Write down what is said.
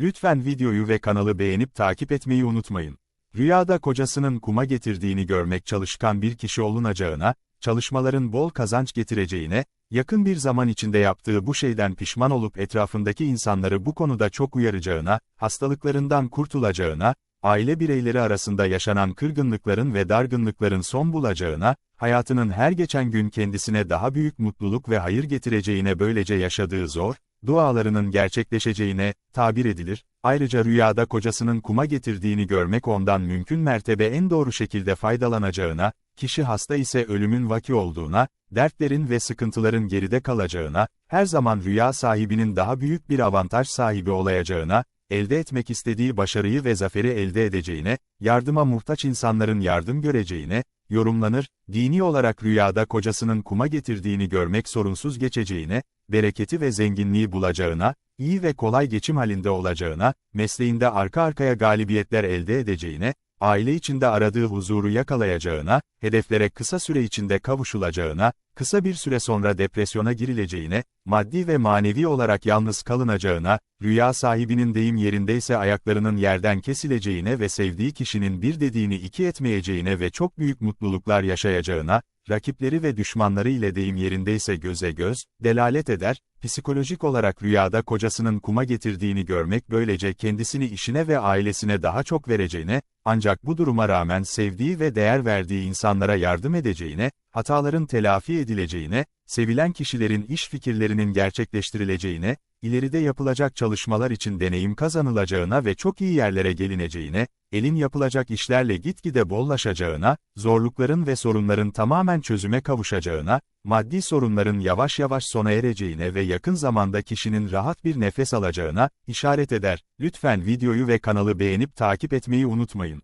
Lütfen videoyu ve kanalı beğenip takip etmeyi unutmayın. Rüyada kocasının kuma getirdiğini görmek çalışkan bir kişi olunacağına, çalışmaların bol kazanç getireceğine, yakın bir zaman içinde yaptığı bu şeyden pişman olup etrafındaki insanları bu konuda çok uyaracağına, hastalıklarından kurtulacağına, aile bireyleri arasında yaşanan kırgınlıkların ve dargınlıkların son bulacağına, hayatının her geçen gün kendisine daha büyük mutluluk ve hayır getireceğine böylece yaşadığı zor, dualarının gerçekleşeceğine tabir edilir. Ayrıca rüyada kocasının kuma getirdiğini görmek ondan mümkün mertebe en doğru şekilde faydalanacağına, kişi hasta ise ölümün vaki olduğuna, dertlerin ve sıkıntıların geride kalacağına, her zaman rüya sahibinin daha büyük bir avantaj sahibi olacağına, elde etmek istediği başarıyı ve zaferi elde edeceğine, yardıma muhtaç insanların yardım göreceğine, yorumlanır, dini olarak rüyada kocasının kuma getirdiğini görmek sorunsuz geçeceğine, bereketi ve zenginliği bulacağına, iyi ve kolay geçim halinde olacağına, mesleğinde arka arkaya galibiyetler elde edeceğine, aile içinde aradığı huzuru yakalayacağına, hedeflere kısa süre içinde kavuşulacağına, kısa bir süre sonra depresyona girileceğine, maddi ve manevi olarak yalnız kalınacağına, rüya sahibinin deyim yerindeyse ayaklarının yerden kesileceğine ve sevdiği kişinin bir dediğini iki etmeyeceğine ve çok büyük mutluluklar yaşayacağına, rakipleri ve düşmanları ile deyim yerindeyse göze göz, delalet eder, psikolojik olarak rüyada kocasının kuma getirdiğini görmek böylece kendisini işine ve ailesine daha çok vereceğine, ancak bu duruma rağmen sevdiği ve değer verdiği insanlara yardım edeceğine, hataların telafi edileceğine, sevilen kişilerin iş fikirlerinin gerçekleştirileceğine, ileride yapılacak çalışmalar için deneyim kazanılacağına ve çok iyi yerlere gelineceğine, elin yapılacak işlerle gitgide bollaşacağına, zorlukların ve sorunların tamamen çözüme kavuşacağına, maddi sorunların yavaş yavaş sona ereceğine ve yakın zamanda kişinin rahat bir nefes alacağına, işaret eder. Lütfen videoyu ve kanalı beğenip takip etmeyi unutmayın.